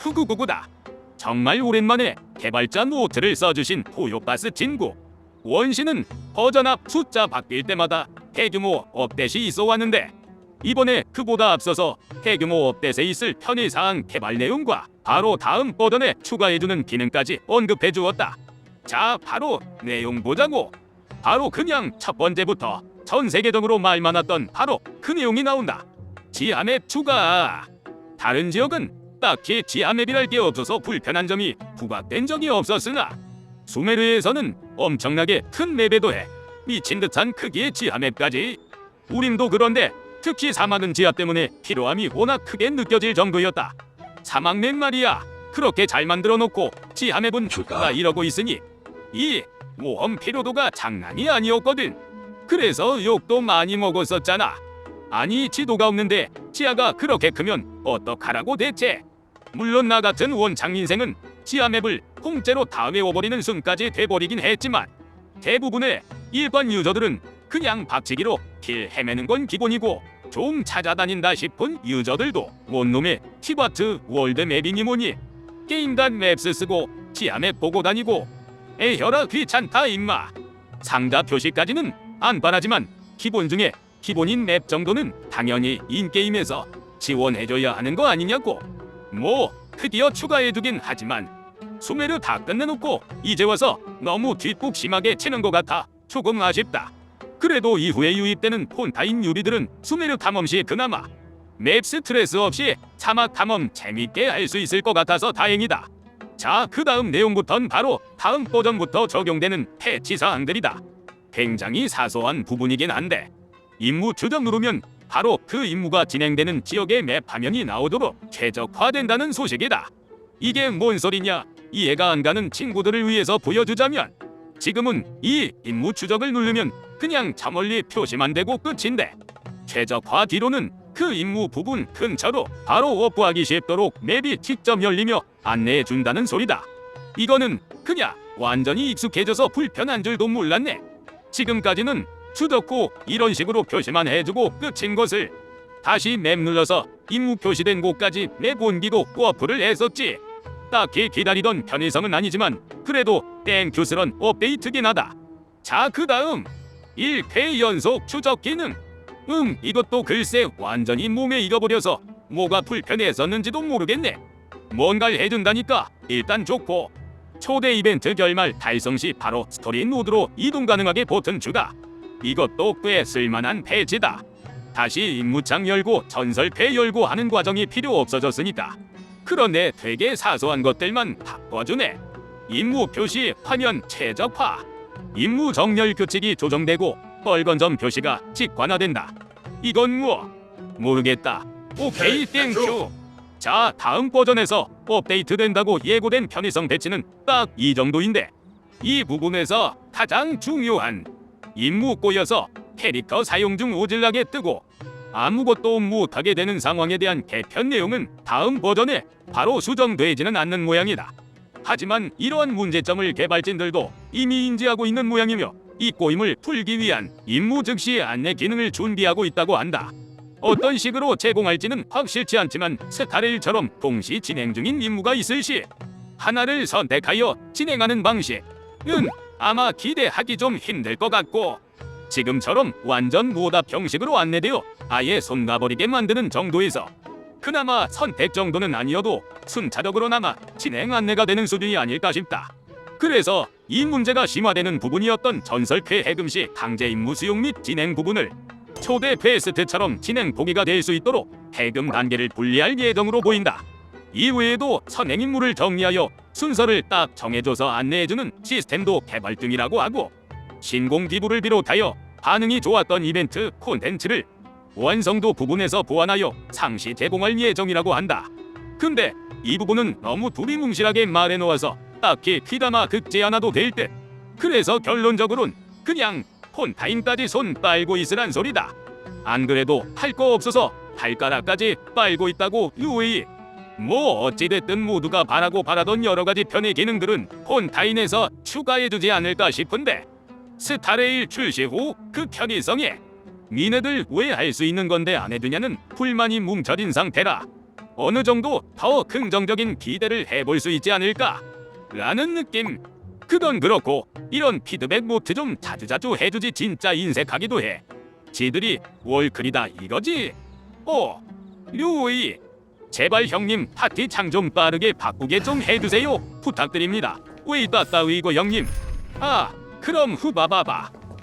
후구구구다. 정말 오랜만에 개발자 노트를 써주신 포요가스 진구. 원신은 버전압 숫자 바뀔 때마다 대규모 업데이트이 있어 왔는데 이번에 그보다 앞서서 대규모 업데이트에 있을 편의사항 개발 내용과 바로 다음 버전에 추가해주는 기능까지 언급해 주었다. 자, 바로 내용 보자고. 바로 그냥 첫 번째부터 전 세계적으로 말 많았던 바로 그 내용이 나온다. 지하맵 추가. 다른 지역은 딱히 지하맵이랄 게 없어서 불편한 점이 부각된 적이 없었으나 수메르에서는 엄청나게 큰 맵에 도 해 미친 듯한 크기의 지하맵까지. 우림도 그런데 특히 사막은 지하 때문에 필요함이 워낙 크게 느껴질 정도였다. 사막맵 말이야. 그렇게 잘 만들어 놓고 지하맵은 추가 이러고 있으니 이 모험 피로도가 장난이 아니었거든. 그래서 욕도 많이 먹었었잖아. 아니 지도가 없는데 지하가 그렇게 크면 어떡하라고 대체? 물론 나 같은 원창 인생은 지하 맵을 통째로 다 외워버리는 순까지 돼버리긴 했지만 대부분의 일반 유저들은 그냥 박치기로 길 헤매는 건 기본이고 좀 찾아다닌다 싶은 유저들도 원놈의 티바트 월드 맵이니 뭐니 게임단 맵스 쓰고 지하 맵 보고 다니고 에혀라 귀찮다 임마. 상자 표시까지는 안 바라지만 기본 중에 기본인 맵 정도는 당연히 인게임에서 지원해줘야 하는 거 아니냐고 뭐 드디어 추가해두긴 하지만 수메르 다 끝내놓고 이제 와서 너무 뒷북 심하게 치는 것 같아 조금 아쉽다 그래도 이후에 유입되는 폰타인 유비들은 수메르 탐험 시 그나마 맵 스트레스 없이 사막 탐험 재밌게 할 수 있을 것 같아서 다행이다 자, 그 다음 내용부터는 바로 다음 버전부터 적용되는 패치 사항들이다. 굉장히 사소한 부분이긴 한데 임무 주점 누르면 바로 그 임무가 진행되는 지역의 맵 화면이 나오도록 최적화된다는 소식이다. 이게 뭔 소리냐? 이해가 안 가는 친구들을 위해서 보여주자면 지금은 이 임무 추적을 누르면 그냥 저 멀리 표시만 되고 끝인데 최적화 뒤로는 그 임무 부분 근처로 바로 워프하기 쉽도록 맵이 직접 열리며 안내해 준다는 소리다. 이거는 그냥 완전히 익숙해져서 불편한 줄도 몰랐네. 지금까지는 후 이런 식으로 표시만 해주고 끝인 것을 다시 맵 눌러서 임무 표시된 곳까지 맵 옮기고 워프를 했었지. 딱히 기다리던 편의성은 아니지만 그래도 땡큐스런 업데이트긴 하다. 자, 그 다음 1회 연속 추적 기능. 음, 이것도 글쎄 완전히 몸에 익어버려서 뭐가 불편했었는지도 모르겠네. 뭔가를 해준다니까 일단 좋고 초대 이벤트 결말 달성 시 바로 스토리 모드로 이동 가능하게 버튼 추가. 이것도 꽤 쓸만한 패치다. 다시 임무창 열고 전설패 열고 하는 과정이 필요 없어졌으니까. 그런데 되게 사소한 것들만 바꿔주네. 임무 표시 화면 최적화. 임무 정렬 규칙이 조정되고 빨간 점 표시가 직관화된다. 이건 뭐? 모르겠다. 오케이 땡큐. 자 다음 버전에서 업데이트 된다고 예고된 편의성 배치는 딱 이 정도인데 이 부분에서 가장 중요한 임무 꼬여서 캐릭터 사용 중 오질나게 뜨고 아무것도 못하게 되는 상황에 대한 개편 내용은 다음 버전에 바로 수정되지는 않는 모양이다. 하지만 이러한 문제점을 개발진들도 이미 인지하고 있는 모양이며 이 꼬임을 풀기 위한 임무 즉시 안내 기능을 준비하고 있다고 한다. 어떤 식으로 제공할지는 확실치 않지만 스타레일처럼 동시 진행 중인 임무가 있을 시 하나를 선택하여 진행하는 방식은 아마 기대하기 좀 힘들 것 같고 지금처럼 완전 무오답 형식으로 안내되어 아예 손 가버리게 만드는 정도에서 그나마 선택 정도는 아니어도 순차적으로나마 진행 안내가 되는 수준이 아닐까 싶다. 그래서 이 문제가 심화되는 부분이었던 전설쾌 해금 시 강제 임무 수용 및 진행 부분을 초대 퀘스트처럼 진행 보기가 될 수 있도록 해금 단계를 분리할 예정으로 보인다. 이외에도 선행 임무를 정리하여 순서를 딱 정해줘서 안내해주는 시스템도 개발 중이라고 하고 신공 기부를 비롯하여 반응이 좋았던 이벤트 콘텐츠를 완성도 부분에서 보완하여 상시 제공할 예정이라고 한다. 근데 이 부분은 너무 두리뭉실하게 말해놓아서 딱히 귀담아 긁지 않아도 될 듯. 그래서 결론적으로는 그냥 폰타임까지 손 빨고 있으란 소리다. 안 그래도 할 거 없어서 발가락까지 빨고 있다고 유웨이. 뭐 어찌됐든 모두가 바라고 바라던 여러 가지 편의 기능들은 폰타인에서 추가해주지 않을까 싶은데 스타레일 출시 후 그 편의성에 니네들 왜 할 수 있는 건데 안 해두냐는 불만이 뭉쳐진 상태라 어느 정도 더 긍정적인 기대를 해볼 수 있지 않을까 라는 느낌. 그건 그렇고 이런 피드백 모트 좀 자주자주 해주지 진짜 인색하기도 해. 지들이 월클이다 이거지? 어 류이 제발 형님 파티 창 좀 빠르게 바꾸게 좀 해주세요. 부탁드립니다. 왜 따따 위고 형님. 아 그럼 후바바바